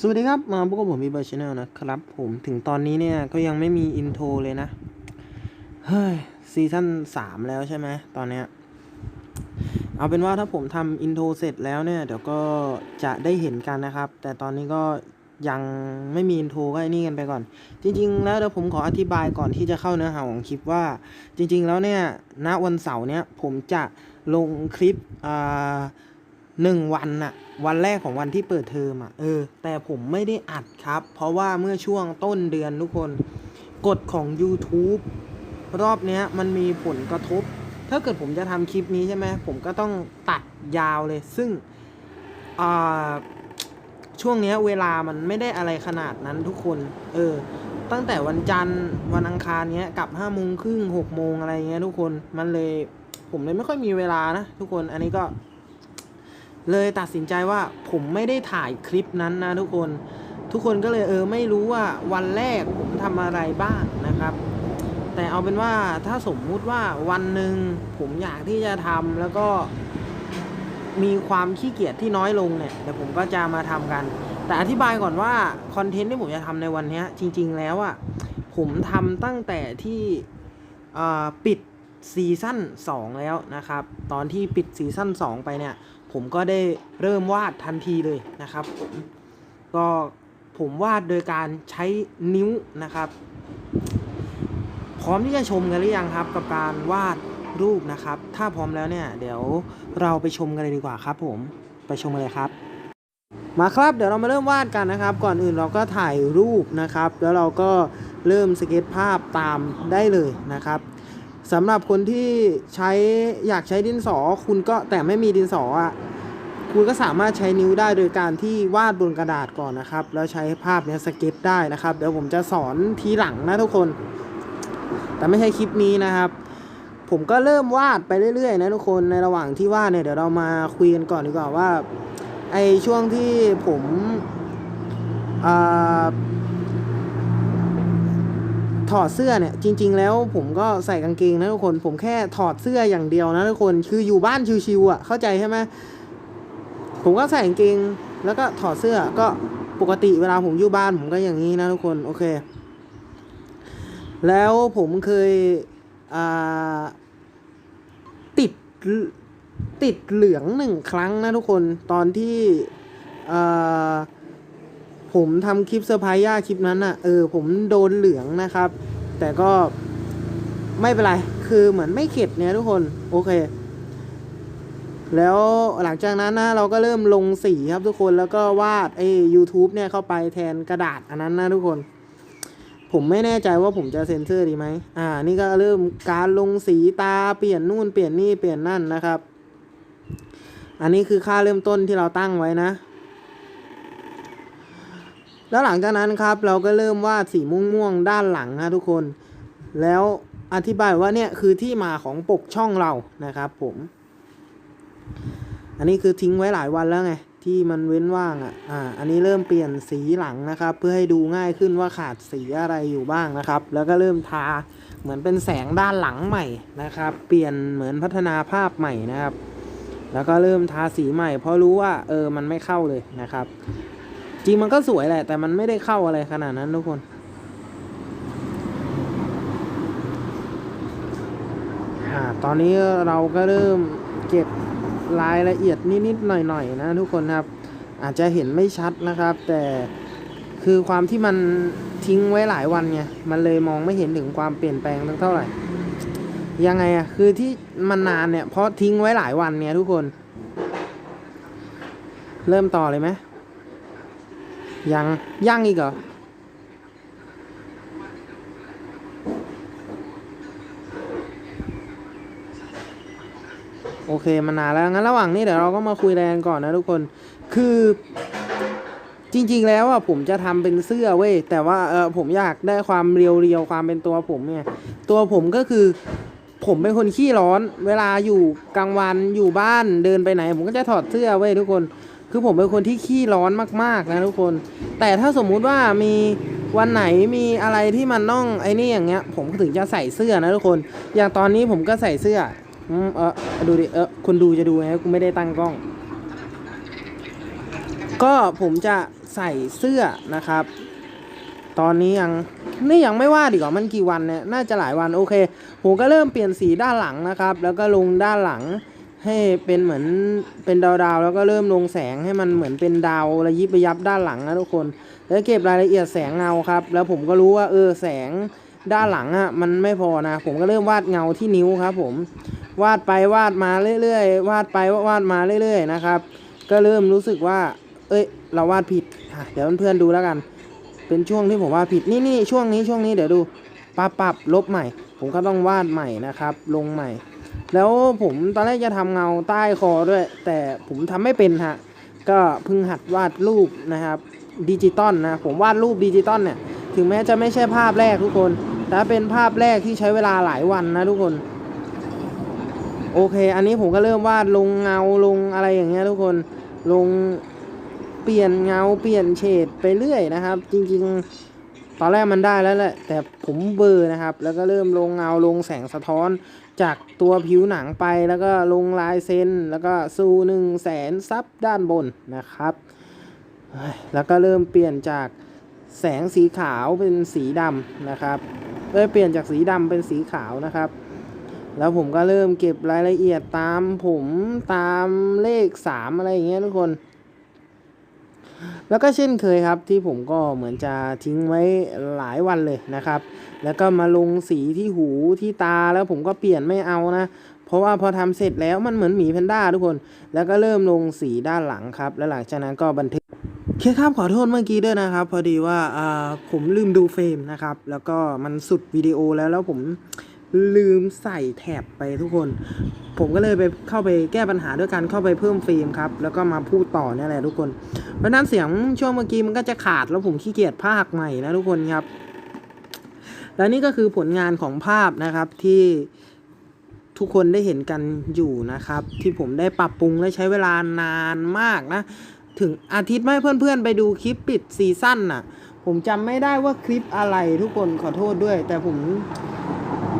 สวัสดีครับ มาพบกับผมมีเบอร์ชแนลนะครับ ผมถึงตอนนี้เนี่ยก็ยังไม่มีอินโทรเลยนะ เฮ้ย ซีซั่นสามแล้วใช่ไหมตอนเนี้ย เอาเป็นว่าถ้าผมทำอินโทรเสร็จแล้วเนี่ย เดี๋ยวก็จะได้เห็นกันนะครับ แต่ตอนนี้ก็ยังไม่มีอินโทรก็ไอ้นี่กันไปก่อน จริง ๆ แล้วเดี๋ยวผมขออธิบายก่อนที่จะเข้าเนื้อหาของคลิปว่า จริง ๆ แล้วเนี่ยณวันเสาร์เนี่ยผมจะลงคลิปอ่า หนึ่งวันน่ะวันแรกของวันที่เปิดเทอมอะเออ แต่ผมไม่ได้อัดครับ เพราะว่าเมื่อช่วงต้นเดือนทุกคนกฎของ YouTube รอบเนี้ยมันมีผลกระทบ ถ้าเกิดผมจะทำคลิปนี้ใช่ไหมผมก็ต้องตัดยาวเลย ซึ่งอ่าช่วงเนี้ยเวลามันไม่ได้อะไรขนาดนั้นทุกคน เออ ตั้งแต่วันจันทร์วันอังคารเนี้ยกลับห้าโมงครึ่งหกโมงอะไรเงี้ยทุกคนมันเลยผมเลยไม่ค่อยมีเวลานะทุกคนอันนี้ก็ เลยตัดสินใจว่าผมไม่ได้ถ่ายคลิปนั้นนะทุกคน ทุกคนก็เลยเออไม่รู้ว่าวันแรกผมทำอะไรบ้างนะครับ แต่เอาเป็นว่าถ้าสมมุติว่าวันหนึ่งผมอยากที่จะทำแล้วก็มีความขี้เกียจที่น้อยลงเนี่ยเดี๋ยวผมก็จะมาทำกัน แต่อธิบายก่อนว่าคอนเทนต์ที่ผมจะทำในวันนี้จริง ๆ แล้วอะ่ะผมทำตั้งแต่ที่ปิดซีซั่น2แล้วนะครับ ตอนที่ปิดซีซั่น2ไปเนี่ย ผมก็ได้เริ่มวาดทันทีเลยนะครับผมก็ผมวาดโดยการใช้นิ้วนะครับ พร้อมที่จะชมกันหรือยังครับกับการวาดรูปนะครับ ถ้าพร้อมแล้วเนี่ย เดี๋ยวเราไปชมกันเลยดีกว่าครับผมไปชมกันเลยครับ มาครับเดี๋ยวเรามาเริ่มวาดกันนะครับ ก่อนอื่นเราก็ถ่ายรูปนะครับ แล้วเราก็เริ่มสเก็ตภาพตามได้เลยนะครับ สำหรับคนที่ใช้อยากใช้ดินสอ คุณก็แต่ไม่มีดินสออะคุณก็สามารถใช้นิ้วได้โดยการที่วาดบนกระดาษก่อนนะครับ แล้วใช้ภาพเนี้ยสเก็ตได้นะครับ เดี๋ยวผมจะสอนทีหลังนะทุกคน แต่ไม่ใช่คลิปนี้นะครับ ผมก็เริ่มวาดไปเรื่อยๆ นะทุกคนในระหว่างที่วาดเนี่ยเดี๋ยวเรามาคุยกันก่อนดีกว่าว่าไอช่วงที่ผมอ่า ถอดเสื้อเนี่ยจริง ๆ แล้วผมก็ใส่กางเกงนะทุกคน ผมแค่ถอดเสื้ออย่างเดียวนะทุกคนคืออยู่บ้านชิวๆอะเข้าใจใช่ไหมผมก็ใส่กางเกงแล้วก็ถอดเสื้อก็ปกติเวลาผมอยู่บ้านผมก็อย่างนี้นะทุกคนโอเค แล้วผมเคยติดติดเหลืองหนึ่งครั้งนะทุกคนตอนที่อ่า ผมทำคลิปเซอร์ไพรส์ย่าคลิปนั้นอะ่ะเออผมโดนเหลืองนะครับ แต่ก็ไม่เป็นไร คือเหมือนไม่เข็ดเนี่ยทุกคน โอเค แล้วหลังจากนั้นนะเราก็เริ่มลงสีครับทุกคนแล้วก็วาดไอ้ YouTube เนี่ยเข้าไปแทนกระดาษอันนั้นนะทุกคน ผมไม่แน่ใจว่าผมจะเซ็นเซอร์ดีไหมอ่า นี่ก็เริ่มการลงสีตาเปลี่ยนนู่นเปลี่ยนนี่เปลี่ยนนั่นนะครับ อันนี้คือค่าเริ่มต้นที่เราตั้งไว้นะ แล้วหลังจากนั้นครับเราก็เริ่มวาดสีม่วงๆด้านหลังนะทุกคน แล้วอธิบายว่าเนี่ยคือที่มาของปกช่องเรานะครับผม อันนี้คือทิ้งไว้หลายวันแล้วไงที่มันเว้นว่างอะ อ่า อันนี้เริ่มเปลี่ยนสีหลังนะครับ เพื่อให้ดูง่ายขึ้นว่าขาดสีอะไรอยู่บ้างนะครับ แล้วก็เริ่มทาเหมือนเป็นแสงด้านหลังใหม่นะครับ เปลี่ยนเหมือนพัฒนาภาพใหม่นะครับ แล้วก็เริ่มทาสีใหม่ เพราะรู้ว่าเออมันไม่เข้าเลยนะครับ จริงมันก็สวยแหละ แต่มันไม่ได้เข้าอะไรขนาดนั้นทุกคนตอนนี้เราก็เริ่มเก็บรายละเอียดนิดๆหน่อยๆนะทุกคนครับ อาจจะเห็นไม่ชัดนะครับ แต่คือความที่มันทิ้งไว้หลายวันไงมันเลยมองไม่เห็นถึงความเปลี่ยนแปลงเท่าไหร่ยังไงอะคือที่มันนานเนี่ยเพราะทิ้งไว้หลายวันเนี่ยทุกคน เริ่มต่อเลยไหม ยัง ยังอีกเหรอ โอเคมานานแล้ว งั้นระหว่างนี้เดี๋ยวเราก็มาคุยแรงก่อนนะทุกคน คือจริง ๆ แล้วอะผมจะทำเป็นเสื้อเว้ย แต่ว่าเออผมอยากได้ความเรียวๆความเป็นตัวผมเนี่ย ตัวผมก็คือผมเป็นคนขี้ร้อน เวลาอยู่กลางวันอยู่บ้านเดินไปไหน ผมก็จะถอดเสื้อเว้ยทุกคน คือผมเป็นคนที่ขี้ร้อนมากๆนะทุกคน แต่ถ้าสมมุติว่ามีวันไหนมีอะไรที่มันต้องไอ้นี่อย่างเงี้ย ผมถึงจะใส่เสื้อนะทุกคน อย่างตอนนี้ผมก็ใส่เสื้ออืมเออดูดิเออคนดูจะดูไงกูไม่ได้ตั้งกล้อง ก็ผมจะใส่เสื้อนะครับ ตอนนี้ยังนี่ยังไม่ว่าดีกว่ามันกี่วันเนี่ยน่าจะหลายวันโอเคผมก็เริ่มเปลี่ยนสีด้านหลังนะครับ แล้วก็ลงด้านหลัง ให้เป็นเหมือนเป็นดาวๆแล้วก็เริ่มลงแสงให้มันเหมือนเป็นดาวระยิบระยับด้านหลังนะทุกคน แล้วเก็บรายละเอียดแสงเงาครับ แล้วผมก็รู้ว่าเออแสงด้านหลังอะมันไม่พอนะ ผมก็เริ่มวาดเงาที่นิ้วครับ ผมวาดไปวาดมาเรื่อยๆวาดไปวาดมาเรื่อยๆนะครับ ก็เริ่มรู้สึกว่า เอ้ย เราวาดผิดเดี๋ยวเพื่อนๆดูแล้วกัน เป็นช่วงที่ผมวาดผิดนี่นี่ช่วงนี้ช่วงนี้เดี๋ยวดูปรับปรับลบใหม่ ผมก็ต้องวาดใหม่นะครับ ลงใหม่ แล้วผมตอนแรกจะทำเงาใต้คอด้วย แต่ผมทำไม่เป็นฮะ ก็เพิ่งหัดวาดรูปนะครับดิจิตอลนะ ผมวาดรูปดิจิตอลเนี่ย ถึงแม้จะไม่ใช่ภาพแรกทุกคน แต่เป็นภาพแรกที่ใช้เวลาหลายวันนะทุกคน โอเค อันนี้ผมก็เริ่มวาดลงเงาลงอะไรอย่างเงี้ยทุกคน ลงเปลี่ยนเงาเปลี่ยนเฉดไปเรื่อยนะครับ จริง ๆ ตอนแรกมันได้แล้วแหละ แต่ผมเบอร์นะครับ แล้วก็เริ่มลงเงาลงแสงสะท้อนจากตัวผิวหนังไปแล้วก็ลงลายเส้นแล้วก็ซูหนึ่งแสนซับด้านบนนะครับ แล้วก็เริ่มเปลี่ยนจากแสงสีขาวเป็นสีดำนะครับเอ้ยเปลี่ยนจากสีดำเป็นสีขาวนะครับ แล้วผมก็เริ่มเก็บรายละเอียดตามผมตามเลขสามอะไรอย่างเงี้ยทุกคน แล้วก็เช่นเคยครับที่ผมก็เหมือนจะทิ้งไว้หลายวันเลยนะครับ แล้วก็มาลงสีที่หูที่ตาแล้วผมก็เปลี่ยนไม่เอานะ เพราะว่าพอทำเสร็จแล้วมันเหมือนหมีแพนด้าทุกคน แล้วก็เริ่มลงสีด้านหลังครับ แล้วหลังจากนั้นก็บันทึกเคครับขอโทษเมื่อกี้ด้วยนะครับ พอดีว่าอ่าผมลืมดูเฟรมนะครับ แล้วก็มันสุดวิดีโอแล้วแล้วผม ลืมใส่แท็บไปทุกคน ผมก็เลยไปเข้าไปแก้ปัญหาด้วยการเข้าไปเพิ่มเฟรมครับ แล้วก็มาพูดต่อเนี่ยแหละทุกคน เพราะฉะนั้นเสียงช่วงเมื่อกี้มันก็จะขาดแล้วผมขี้เกียจภาคใหม่นะทุกคนครับ และนี่ก็คือผลงานของภาพนะครับที่ทุกคนได้เห็นกันอยู่นะครับ ที่ผมได้ปรับปรุงและใช้เวลานานมากนะ ถึงอาทิตย์ไม่เพื่อนๆ ไปดูคลิปปิดซีซั่นน่ะ ผมจำไม่ได้ว่าคลิปอะไรทุกคนขอโทษด้วย แต่ผม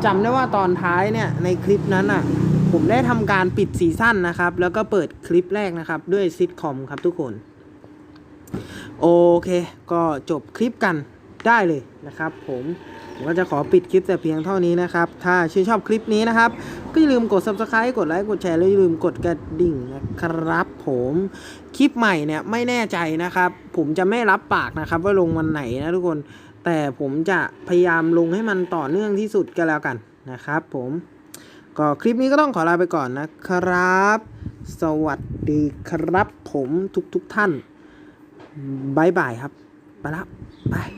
จำได้ว่าตอนท้ายเนี่ยในคลิปนั้นน่ะ ผมได้ทำการปิดซีซั่นนะครับ แล้วก็เปิดคลิปแรกนะครับ ด้วยซิทคอมครับทุกคน โอเค ก็จบคลิปกันได้เลยนะครับ ผมผมก็จะขอปิดคลิปแต่เพียงเท่านี้นะครับ ถ้าชื่นชอบคลิปนี้นะครับ ก็อย่าลืมกด subscribe กดไลค์ กดแชร์และอย่าลืมกดกระดิ่งนะครับผมคลิปใหม่เนี่ยไม่แน่ใจนะครับ ผมจะไม่รับปากนะครับ ว่าลงวันไหนนะทุกคน แต่ผมจะพยายามลงให้มันต่อเนื่องที่สุดก็แล้วกันนะครับ ผมก็คลิปนี้ก็ต้องขอลาไปก่อนนะครับ สวัสดีครับผมทุกๆทท่านบายบายครับ ไปละบาย